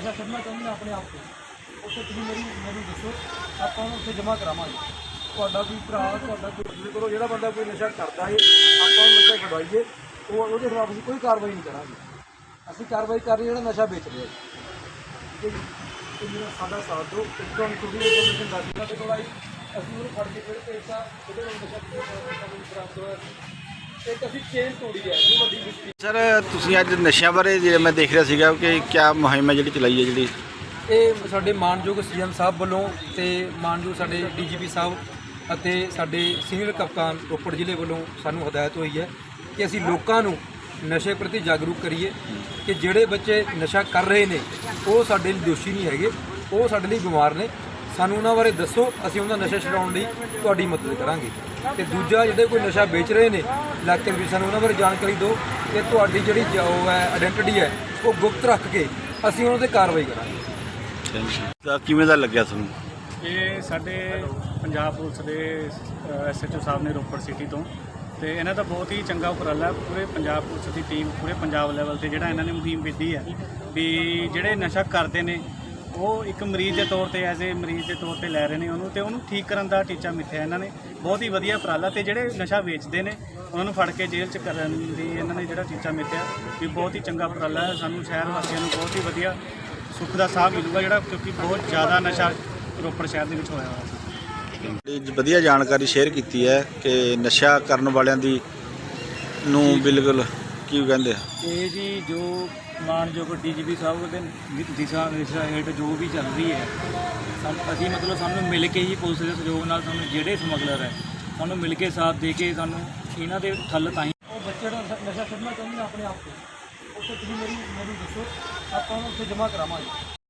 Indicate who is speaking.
Speaker 1: ਨਸ਼ਾ ਛੱਡਣਾ ਚਾਹੁੰਦੇ ਨੇ ਆਪਣੇ ਆਪ ਤੋਂ। ਉੱਥੇ ਤੁਸੀਂ ਮੇਰੀ ਮੈਨੂੰ ਦੱਸੋ, ਆਪਾਂ ਉਹਨੂੰ ਉੱਥੇ ਜਮ੍ਹਾਂ ਕਰਾਵਾਂਗੇ। ਤੁਹਾਡਾ ਕੋਈ ਭਰਾ, ਤੁਹਾਡਾ ਕੋਈ ਤੁਸੀਂ ਕਰੋ ਜਿਹੜਾ ਬੰਦਾ ਕੋਈ ਨਸ਼ਾ ਕਰਦਾ ਹੈ ਆਪਾਂ ਉਹਨੂੰ ਨਸ਼ਾ ਛਡਵਾਈਏ ਉਹ ਉਹਦੇ ਖਿਲਾਫ ਅਸੀਂ ਕੋਈ ਕਾਰਵਾਈ ਨਹੀਂ ਕਰਾਂਗੇ। ਅਸੀਂ ਕਾਰਵਾਈ ਕਰ ਰਹੇ ਜਿਹੜਾ ਨਸ਼ਾ ਵੇਚ ਰਿਹਾ ਹੈ ਠੀਕ ਹੈ ਜੀ? ਤੇ ਮੇਰਾ ਸਾਡਾ ਸਾਥ ਦਿਓ। ਤੇ ਤੁਹਾਨੂੰ ਇਨਫੋਰਮੇਸ਼ਨ ਦੱਸ ਤੇ ਕੋਲ ਆਈ। ਅਸੀਂ ਉਹਨੂੰ ਫੜ ਕੇ ਫਿਰ ਭੇਜਤਾ ਉਹਦੇ ਕੋਲ ਨਸ਼ਾ ਪ੍ਰਾਪਤ ਹੋਇਆ ਚੇਨ ਤੋੜੀ ਹੈ? ਵੱਡੀ
Speaker 2: ਸਰ ਤੁਸੀਂ ਅੱਜ ਨਸ਼ਿਆਂ ਬਾਰੇ ਜਿਹੜਾ ਮੈਂ ਦੇਖ ਰਿਹਾ ਸੀਗਾ ਕਿ ਕਿਆ ਮੁਹਿੰਮ ਹੈ ਜਿਹੜੀ ਚਲਾਈ ਹੈ ਜਿਹੜੀ?
Speaker 1: ਇਹ ਸਾਡੇ ਮਾਨਯੋਗ ਸੀਐਮ ਸਾਹਿਬ ਵੱਲੋਂ ਤੇ ਮਾਨਯੋਗ ਸਾਡੇ ਡੀਜੀਪੀ ਸਾਹਿਬ ਅਤੇ ਸਾਡੇ ਸੀਨੀਅਰ ਕਪਤਾਨ ਰੋਪੜ ਜ਼ਿਲ੍ਹੇ ਵੱਲੋਂ ਸਾਨੂੰ ਹਦਾਇਤ ਹੋਈ ਹੈ ਕਿ ਅਸੀਂ ਲੋਕਾਂ ਨੂੰ ਨਸ਼ੇ ਪ੍ਰਤੀ ਜਾਗਰੂਕ ਕਰੀਏ ਕਿ ਜਿਹੜੇ ਬੱਚੇ ਨਸ਼ਾ ਕਰ ਰਹੇ ਨੇ ਉਹ ਸਾਡੇ ਲਈ ਦੋਸ਼ੀ ਨਹੀਂ ਹੈਗੇ ਉਹ ਸਾਡੇ ਲਈ ਬਿਮਾਰ ਨੇ। ਸਾਨੂੰ ਉਹਨਾਂ ਬਾਰੇ ਦੱਸੋ ਅਸੀਂ ਉਹਨਾਂ ਦਾ ਨਸ਼ਾ ਛਡਾਉਣ ਲਈ ਤੁਹਾਡੀ ਮਦਦ ਕਰਾਂਗੇ। ਤੇ ਦੂਜਾ ਜਿਹੜੇ ਕੋਈ ਨਸ਼ਾ ਵੇਚ ਰਹੇ ਨੇ ਇਲਾਕੇ ਵਿੱਚ ਸਾਨੂੰ ਉਹਨਾਂ ਬਾਰੇ ਜਾਣਕਾਰੀ ਦਿਓ ਕਿ ਤੁਹਾਡੀ ਜਿਹੜੀ ਜ- ਉਹ ਹੈ ਆਇਡੈਂਟੀਟੀ ਹੈ ਉਹ ਗੁਪਤ ਰੱਖ ਕੇ ਅਸੀਂ ਉਹਨਾਂ ਤੇ ਕਾਰਵਾਈ ਕਰਾਂਗੇ।
Speaker 2: ਤਾਂ ਕਿਵੇਂ ਦਾ ਲੱਗਿਆ ਤੁਹਾਨੂੰ?
Speaker 3: ਇਹ ਸਾਡੇ ਪੰਜਾਬ ਪੁਲਿਸ ਦੇ ਐਸਐਚਓ ਸਾਹਿਬ ਨੇ ਰੋਪੜ ਸਿਟੀ ਤੋਂ। ਤੇ ਇਹਨਾਂ ਦਾ ਬਹੁਤ ਹੀ ਚੰਗਾ ਉਪਰਾਲਾ ਹੈ ਪੂਰੇ ਪੰਜਾਬ ਪੁਲਿਸ ਦੀ ਟੀਮ ਪੂਰੇ ਪੰਜਾਬ ਲੈਵਲ ਤੇ ਜਿਹੜਾ ਇਹਨਾਂ ਨੇ ਮੁਹਿੰਮ ਵਿੱਢੀ ਹੈ ਵੀ ਜਿਹੜੇ ਨਸ਼ਾ ਕਰਦੇ ਨੇ ਉਹ ਇੱਕ ਮਰੀਜ਼ ਦੇ ਤੌਰ ਤੇ ਐਜ਼ ਏ ਮਰੀਜ਼ ਦੇ ਤੌਰ ਤੇ ਲੈ ਰਹੇ ਨੇ ਉਹਨੂੰ ਤੇ ਉਹਨੂੰ ਠੀਕ ਕਰਨ ਦਾ ਟੀਚਾ ਮਿੱਥਿਆ ਇਹਨਾਂ ਨੇ। ਬਹੁਤ ਹੀ ਵਧੀਆ ਉਪਰਾਲਾ ਤੇ ਜਿਹੜੇ ਨਸ਼ਾ ਵੇਚਦੇ ਨੇ, ਉਹਨਾਂ ਨੂੰ ਫੜ ਕੇ ਜੇਲ੍ਹ 'ਚ ਕਰਨ ਦੀ ਇਹਨਾਂ ਨੇ ਜਿਹੜਾ ਟੀਚਾ ਮਿੱਥਿਆ ਵੀ ਬਹੁਤ ਹੀ ਚੰਗਾ ਉਪਰਾਲਾ ਹੈ। ਸਾਨੂੰ ਸ਼ਹਿਰ ਵਾਸੀਆਂ ਨੂੰ ਬਹੁਤ ਹੀ ਵਧੀਆ ਸੁੱਖ ਦਾ ਸਾਹ ਮਿਲੂਗਾ ਜਿਹੜਾ ਕਿਉਂਕਿ ਬਹੁਤ ਜ਼ਿਆਦਾ ਨਸ਼ਾ ਰੋਪੜ ਸ਼ਹਿਰ ਦੇ ਵਿੱਚ ਹੋਇਆ ਹੋਇਆ ਸੀ।
Speaker 2: ਜਿਹੜੀ ਵਧੀਆ ਜਾਣਕਾਰੀ ਸ਼ੇਅਰ ਕੀਤੀ ਹੈ ਕਿ ਨਸ਼ਾ ਕਰਨ ਵਾਲਿਆਂ ਦੀ ਨੂੰ ਬਿਲਕੁਲ ਕੀ ਕਹਿੰਦੇ ਆ?
Speaker 3: ਇਹ ਜੀ ਜੋ ਮਾਨਯੋਗ ਡੀਜੀਪੀ ਸਾਹਿਬ ਦੇ ਦਿਸ਼ਾ ਨਿਰਦੇਸ਼ਾਂ ਹੇਠ ਜੋ ਵੀ ਚੱਲ ਰਹੀ ਹੈ ਸਾਨੂੰ ਅਸੀਂ ਮਤਲਬ ਸਾਨੂੰ ਮਿਲ ਕੇ ਹੀ ਪੁਲਿਸ ਦੇ ਸਹਿਯੋਗ ਨਾਲ ਸਾਨੂੰ ਜਿਹੜੇ ਸਮਗਲਰ ਹੈ ਸਾਨੂੰ ਮਿਲ ਕੇ ਸਾਥ ਦੇ ਕੇ ਸਾਨੂੰ ਇਹਨਾਂ ਦੇ ਠੱਲ ਤਾਂ ਹੀ
Speaker 1: ਉਹ ਬੱਚੇ ਦਾ ਨਸ਼ਾ- ਛੱਡਣਾ ਚਾਹੁੰਦੇ ਨੇ ਆਪਣੇ ਆਪ ਤੋਂ। ਉੱਥੇ ਤੁਸੀਂ ਮੇਰੀ ਮੈਨੂੰ ਦੱਸੋ ਆਪਾਂ ਉਹਨੂੰ ਉੱਥੇ ਜਮ੍ਹਾਂ ਕਰਾਵਾਂਗੇ।